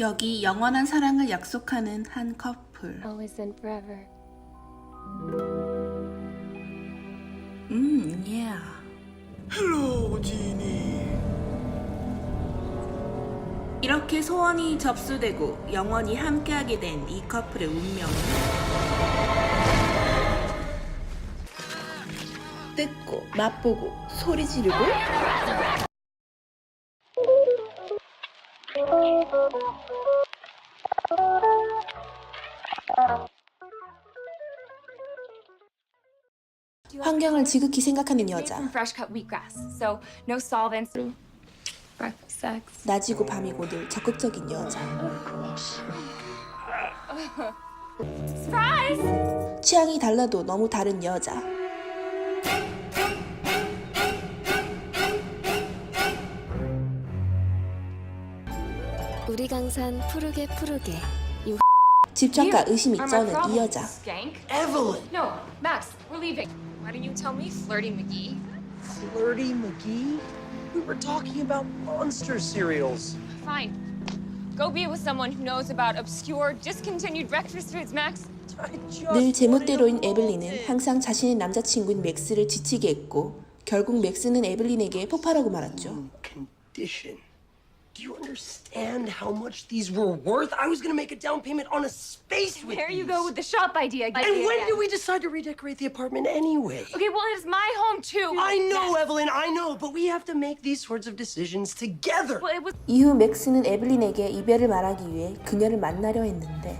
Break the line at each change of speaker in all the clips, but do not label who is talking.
여기 영원한 사랑을 약속하는 한 커플.
Always and forever.
음, yeah.
Hello, Jeannie.
이렇게 소원이 접수되고 영원히 함께하게 된 이 커플의 운명은 뜯고 맛보고 소리 지르고 환경을 지극히 생각하는 여자
from fresh cut wheatgrass, so no solvents.
Breakfast sex.
낮이고 밤이고 늘 적극적인 여자! 취향이 달라도 너무 다른 여자
우리 강산 푸르게 푸르게.
집착과
my
쩌는 이 여자.
Evelyn.
No, Max, we're leaving. Why didn't you tell me, Flirty McGee?
Flirty McGee? We were talking about monster cereals.
Fine. Go be with someone who knows about obscure, discontinued breakfast foods, Max.
늘 제멋대로인 에블린은. 항상 자신의 남자친구인 맥스를 지치게 했고 결국 맥스는 에블린에게 폭발하고 말았죠.
Condition. Do you understand how much these were worth? I was gonna make a down payment on a space with
There you
these.
go with the shop idea.
And when did we decide to redecorate the apartment anyway?
Okay, well, it's my home too.
I know,
Yes.
Evelyn, I know, but we have to make these sorts of decisions together.
Well, it was
이후 맥스는 에블린에게 이별을 말하기 위해 그녀를 만나려 했는데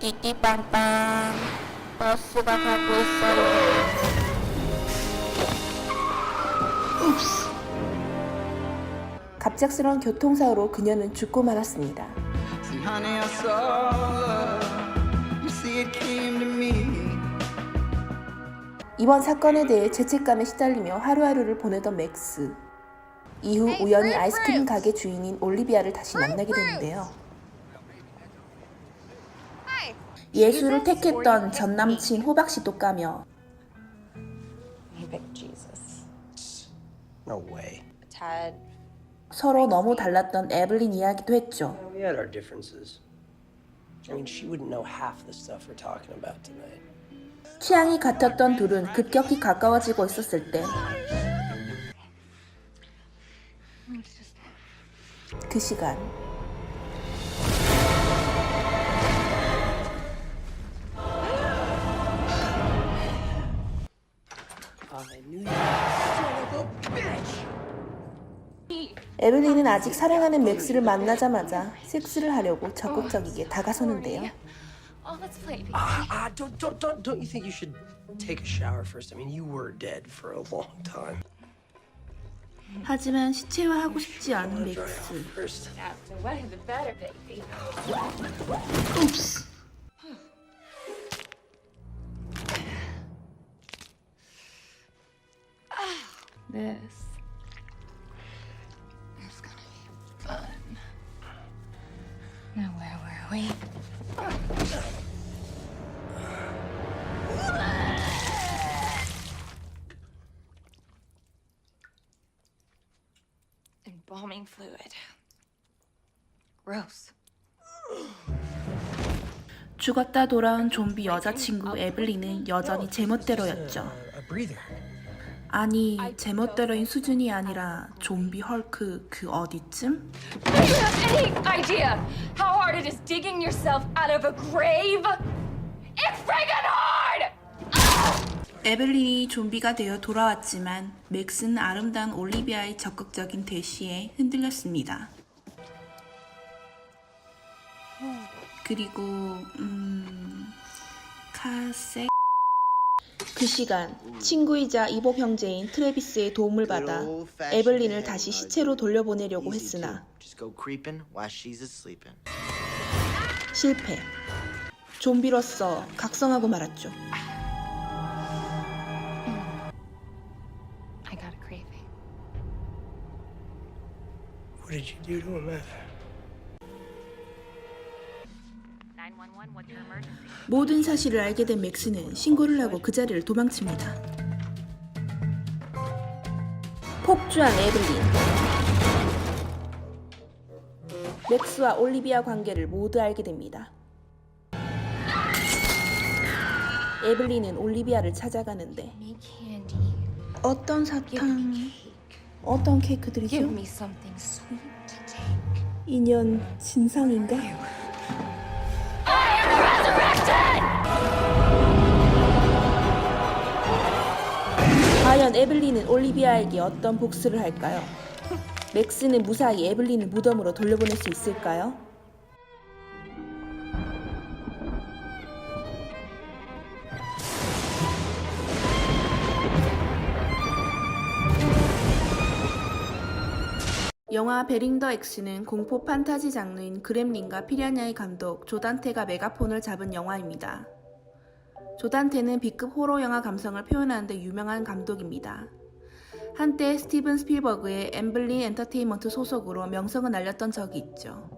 띠띠빵빵 버스가 가고 있어요.
갑작스러운 교통사고로 그녀는 죽고 말았습니다. 이번 사건에 대해 죄책감에 시달리며 하루하루를 보내던 맥스. 이후 우연히 아이스크림 가게 주인인 올리비아를 다시 만나게 되는데요. 예수를 택했던 전 남친 호박 씨도 까며
No way.
Ted.
서로 너무 달랐던 에블린 이야기도 했죠.
We had our differences. I mean, she wouldn't know half the stuff we're talking about tonight.
취향이 같았던 둘은 급격히 가까워지고 있었을 때 그 시간 에블린은 아직 사랑하는 맥스를 만나자마자 섹스를 하려고 적극적이게 다가서는데요.
Oh, let's play. baby.
Ah, don't, don't, don't, don't you think you should take a shower first? I mean, you were dead for a long time.
하지만 시체화하고 싶지 않은 맥스.
first.
The wetter, the better, baby.
옵스.
This Embalming fluid. Gross.
죽었다 돌아온 좀비 여자친구 에블린은 여전히 제멋대로였죠. 아니 제멋대로인 수준이 아니라 좀비 헐크 그 어디쯤?
Do you have any idea how hard it is digging yourself out of a grave? It's friggin' hard!
에블린이 좀비가 되어 돌아왔지만 맥스는 아름다운 올리비아의 적극적인 대시에 흔들렸습니다. 그리고 음... 카세 그 시간 친구이자 이복 형제인 트레비스의 도움을 받아 에블린을 다시 시체로 돌려보내려고 했으나. 실패. 좀비로서 각성하고 말았죠.
I got a craving.
What did you do to him, Evan?
모든 사실을 알게 된 맥스는 신고를 하고 그 자리를 도망칩니다. 폭주한 에블린. 맥스와 올리비아 관계를 모두 알게 됩니다. 에블린은 올리비아를 찾아가는데. 어떤 사탕, 어떤 케이크들이죠? 인연 진상인가? 과연 에블린은 올리비아에게 어떤 복수를 할까요? 맥스는 무사히 에블린을 무덤으로 돌려보낼 수 있을까요? 영화 베링더 X는 공포 판타지 장르인 그렘린과 피라냐의 감독 조단테가 메가폰을 잡은 영화입니다. 조단테는 B급 호러 영화 감성을 표현하는 데 유명한 감독입니다. 한때 스티븐 스필버그의 엠블린 엔터테인먼트 소속으로 명성을 날렸던 적이 있죠.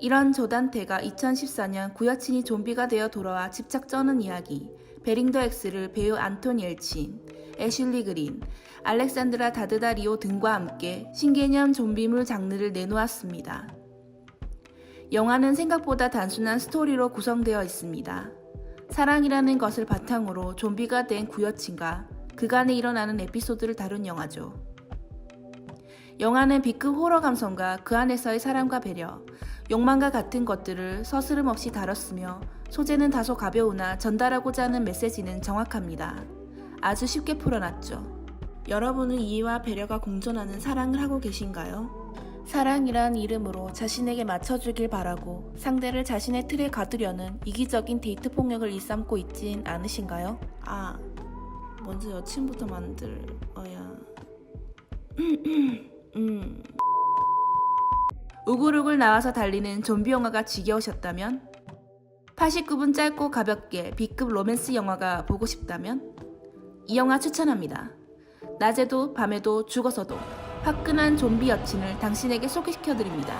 이런 조단테가 2014년 구여친이 좀비가 되어 돌아와 집착 쩌는 이야기 베링더 X를 배우 안토니 엘친, 애슐리 그린, 알렉산드라 다드다리오 등과 함께 신개념 좀비물 장르를 내놓았습니다. 영화는 생각보다 단순한 스토리로 구성되어 있습니다. 사랑이라는 것을 바탕으로 좀비가 된 구여친과 그간에 일어나는 에피소드를 다룬 영화죠. 영화는 B급 호러 감성과 그 안에서의 사랑과 배려, 욕망과 같은 것들을 서스름 없이 다뤘으며 소재는 다소 가벼우나 전달하고자 하는 메시지는 정확합니다. 아주 쉽게 풀어놨죠. 여러분은 이해와 배려가 공존하는 사랑을 하고 계신가요? 사랑이란 이름으로 자신에게 맞춰주길 바라고 상대를 자신의 틀에 가두려는 이기적인 데이트 폭력을 일삼고 있진 않으신가요? 아, 먼저 여친부터 만들어야. 음. 우글우글 나와서 달리는 좀비 영화가 지겨우셨다면? 89분 짧고 가볍게 B급 로맨스 영화가 보고 싶다면? 이 영화 추천합니다. 낮에도 밤에도 죽어서도 화끈한 좀비 여친을 당신에게 소개시켜드립니다.